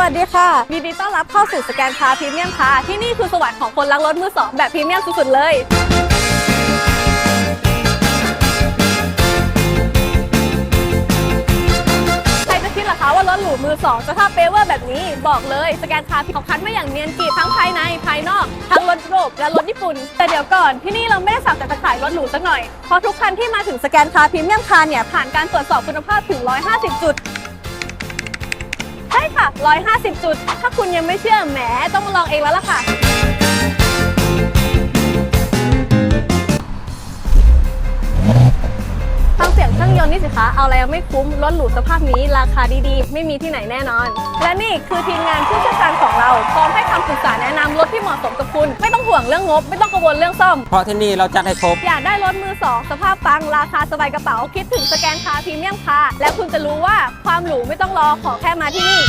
วัสดีค่ะยินดีต้อนรับเข้าสู่สแกนคาร์พรีเมียมค่ะ ที่นี่คือสวรรค์ของคนรักรถมือสองแบบพรีเมียมสุดๆเลยใครจะคิดล่ะคะว่ารถหรูมือสองจะท่าเปเวอร์แบบนี้บอกเลยสแกนคาร์เขาคัดมาอย่างเนียนกรีดทั้งภายในภายนอก ทั้งรถยุโรปและรถญี่ปุ่น แต่เดี๋ยวก่อนที่นี่เราไม่ได้สักแต่จะขายรถหรูสักหน่อย เพราะทุกคันที่มาถึงสแกนคาร์พรีเมียมคาร์เนี่ย ผ่านการตรวจสอบคุณภาพถึง 150 จุด 150 จุด ถ้าคุณยังไม่เชื่อแหมต้องมาลองเองแล้วล่ะค่ะ ฟังเสียงเครื่องยนต์นี่สิคะ เอาแล้วไม่คุ้ม รถหรูสภาพนี้ราคาดีๆ ไม่มีที่ไหนแน่นอน และนี่คือทีมงานผู้เชี่ยวชาญของเราพร้อมให้คำปรึกษาแนะนำรถที่เหมาะสมกับคุณ ไม่ต้องห่วงเรื่องงบ ไม่ต้องกังวลเรื่องซ่อม เพราะที่นี่เราจัดให้ครบ อยากได้รถมือสองสภาพปัง ราคาสบายกระเป๋า คิดถึงสแกนคาร์พรีเมียมคาร์และคุณจะรู้ว่าความหรูไม่ต้องรอขอแค่มาที่นี่